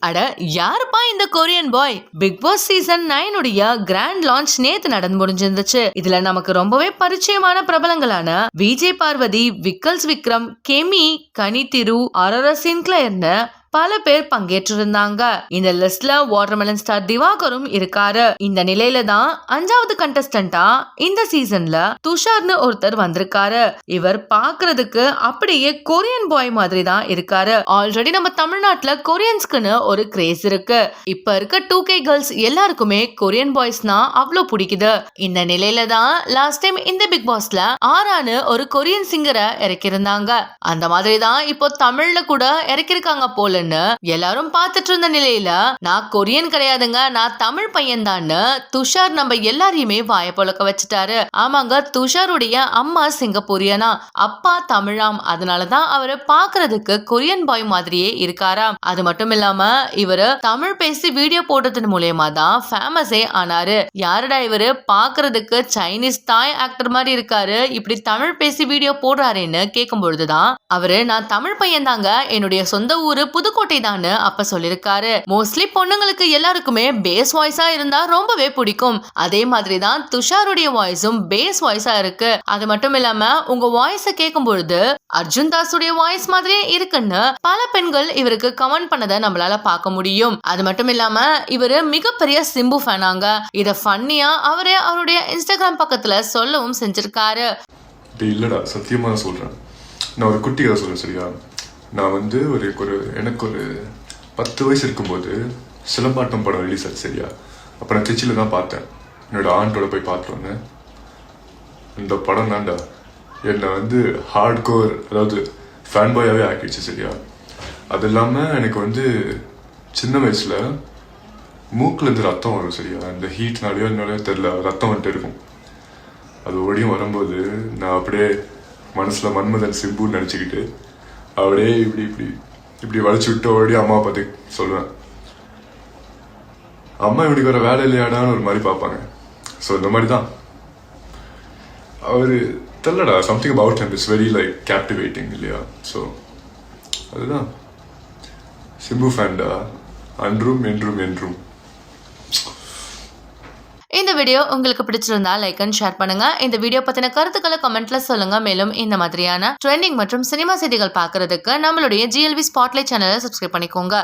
அட யாருப்பா இந்த Korean boy Bigg Boss season நைனுடைய grand launch நேத்து நடந்து முடிஞ்சிருந்துச்சு. இதுல நமக்கு ரொம்பவே பரிச்சயமான பிரபலங்களான விஜய் பார்வதி விக்கல்ஸ் விக்ரம் கெமி கனி திரு அரர சின்க்ளயர்னு பல பேர் பங்கேற்றிருந்தாங்க. இந்த லிஸ்ட்ல வாட்டர்மெலன் ஸ்டார் திவாகரும் இருக்காரு. இந்த நிலையில தான் அஞ்சாவது கண்டஸ்டன்டா இந்த சீசன்ல துஷார்னு ஒருத்தர் வந்திருக்காரு. இவர் பாக்குறதுக்கு அப்படியே கொரியன் பாய் மாதிரி தான் இருக்காரு. ஆல்ரெடி நம்ம தமிழ்நாட்டுல கொரியன்ஸ்க்குன்னு ஒரு கிரேஸ் இருக்கு. இப்ப இருக்க டூ கே கேர்ள்ஸ் எல்லாருக்குமே கொரியன் பாய்ஸ்னா அவ்வளோ பிடிக்குது. இந்த நிலையில தான் லாஸ்ட் டைம் இந்த பிக் பாஸ்ல ஆரானு ஒரு கொரியன் சிங்கரை இறக்கியிருந்தாங்க. அந்த மாதிரி தான் இப்போ தமிழ்ல கூட இறக்கிருக்காங்க போலன்னு எல்லாரும் பார்த்துட்டு இருந்த நிலையில நான் கொரியன் கிடையாதுங்க நான் தமிழ் பையன் துஷார் நம்ம எல்லாரையுமே வாய பொழக்க வச்சுட்டாரு. ஆமாங்க துஷாருடைய அம்மா சிங்கப்பூரியனா? அப்பா தமிழாம். அதனாலதான் அவரு பாக்குறதுக்கு கொரியன் பாய் மாதிரியே இருக்காராம். அது மட்டும் இல்லாம இவரு தமிழ் பேசி வீடியோ போட்டதன் மூலியமா தான் ஃபேமஸே ஆனாரு. யாருடா இவரு? பாக்குறதுக்கு சைனீஸ் தாய் ஆக்டர் மாதிரி இருக்காரு. இப்படி தமிழ் பேசி வீடியோ போடுறாருன்னு கேட்கும் பொழுதுதான் அவரு நான் தமிழ் பையன் தாங்க என்னுடைய சொந்த ஊரு புதுக்கோட்டை தான் அப்ப சொல்லிருக்காரு. மோஸ்ட்லி பொண்ணுங்களுக்கு எல்லாருக்குமே பேஸ் வாய்ஸா இருந்தா ரொம்பவே பிடிக்கும். அதே மாதிரி தான் துஷாருடைய வாய்ஸும் பேஸ் வாய்ஸா இருக்கு. அது மட்டும் இல்லாம உங்க வாய்ஸ கேட்கும் பொழுது அர்ஜுன் தாஸுடைய வாய்ஸ் மாதிரியே இருக்குன்னு பல பெண்கள் இவருக்கு கமெண்ட் பண்ணதை நம்மளால பார்க்க முடியும். அது மட்டும் இல்லாம இவரு மிகப்பெரிய சிம்பு ஃபேனாங்க. இத ஃபன்னியா அவரே அவருடைய இன்ஸ்டாகிராம் பக்கத்துல சொல்லவும் செஞ்சிருக்காரு. இல்லடா சத்தியமா சொல்றேன். நான் ஒரு குட்டி கதை சொல்றேன் சரியா? நான் வந்து ஒரு ஒரு எனக்கு ஒரு பத்து வயசு இருக்கும்போது சிலம்பாட்டம் படம் ரிலீஸ் ஆச்சு சரியா? அப்போ நான் திருச்சியில் தான் பார்த்தேன். என்னோட ஆண்டோட போய் பார்த்துட்டு இந்த படம் தான்டா. என்னை வந்து ஹார்ட் கோர் அதாவது ஃபேன் பாயாகவே ஆக்கிடுச்சு சரியா? அது இல்லாமல் எனக்கு வந்து சின்ன வயசில் மூக்குலேருந்து ரத்தம் வரும் சரியா? அந்த ஹீட்னாலேயோ என்னாலையோ தெரில ரத்தம் வந்துட்டு இருக்கும். அது ஓடியும் வரும்போது நான் அப்படியே மனசில் மன்மதன் சிம்புன்னு நினச்சிக்கிட்டு அப்படியே இப்படி இப்படி இப்படி வளைச்சு விட்டு ஓடி அம்மா பார்த்து சொல்லுவேன் அம்மா இவனுக்கு வர வேலை இல்லையாடான்னு ஒரு மாதிரி பார்ப்பாங்க. ஸோ இந்த மாதிரி தான் அவரு தெரியலடா something about him is very like captivating இல்லையா? ஸோ அதுதான். சிம்பு ஃபேண்டா அன்றும் என்றும் என்றும். இந்த வீடியோ உங்களுக்கு பிடிச்சிருந்தா லைக் அண்ட் ஷேர் பண்ணுங்க. இந்த வீடியோ பத்தின கருத்துக்களை கமெண்ட்ல சொல்லுங்க. மேலும் இந்த மாதிரியான ட்ரெண்டிங் மற்றும் சினிமா செய்திகள் பார்க்கறதுக்கு நம்மளுடைய ஜிஎல்வி ஸ்பாட்லைட் சேனலை சப்ஸ்கிரைப் பண்ணிக்கோங்க.